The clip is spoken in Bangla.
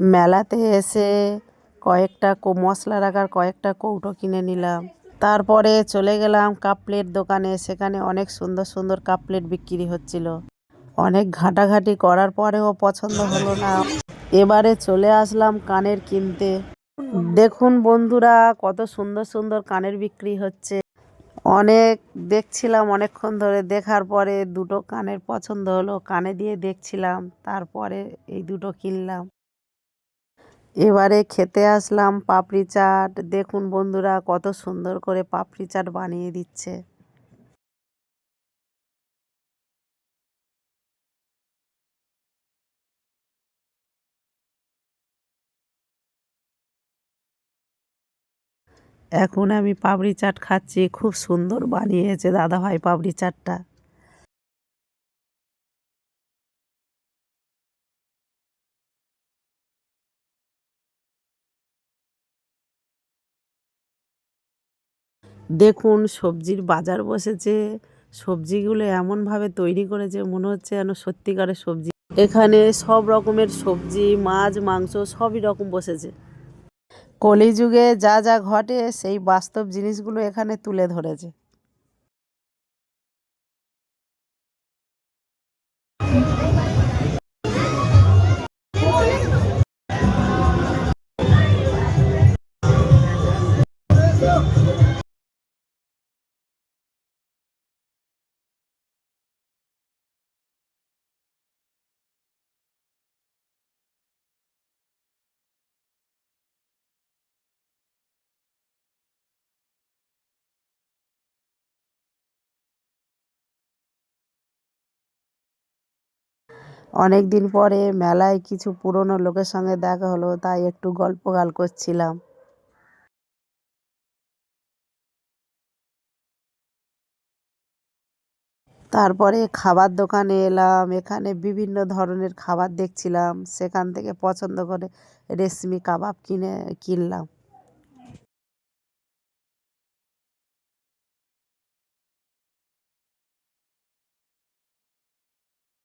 মেলাতে এসে কয়েকটা কো- মশলা রাখার কয়েকটা কৌটো কিনে নিলাম। তারপরে চলে গেলাম কাপ প্লেট দোকানে, সেখানে অনেক সুন্দর সুন্দর কাপ প্লেট বিক্রি হচ্ছিল। অনেক ঘাটাঘাটি করার পরেও পছন্দ হলো না। এবারে চলে আসলাম কানের কিনতে। দেখুন বন্ধুরা, কত সুন্দর সুন্দর কানের বিক্রি হচ্ছে। অনেক দেখছিলাম অনেকক্ষণ ধরে, দেখার পরে দুটো কানের পছন্দ হলো, কানে দিয়ে দেখছিলাম, তারপরে এই দুটো কিনলাম। এবারে খেতে আসলাম পাপড়ি চাট। দেখুন বন্ধুরা, কত সুন্দর করে পাপড়ি চাট বানিয়ে দিচ্ছে। এখন আমি পাপড়ি চাট খাচ্ছি, খুব সুন্দর বানিয়েছে দাদাভাই পাপড়ি চাটটা। দেখুন, সবজির বাজার বসেছে। সবজিগুলো এমনভাবে তৈরি করেছে, মনে হচ্ছে যেন সত্যিকারের সবজি। এখানে সব রকমের সবজি, মাছ, মাংস সবই রকম বসেছে। কলিযুগে যা যা ঘটে, সেই বাস্তব জিনিসগুলো এখানে তুলে ধরেছে। অনেক দিন পরে মেলায় কিছু পুরনো লোকের সঙ্গে দেখা হলো, তাই একটু গল্প গাল করছিলাম। তারপরে খাবার দোকানে এলাম, এখানে বিভিন্ন ধরনের খাবার দেখছিলাম। সেখান থেকে পছন্দ করে রেশমি কাবাব কিনে, কিনলাম।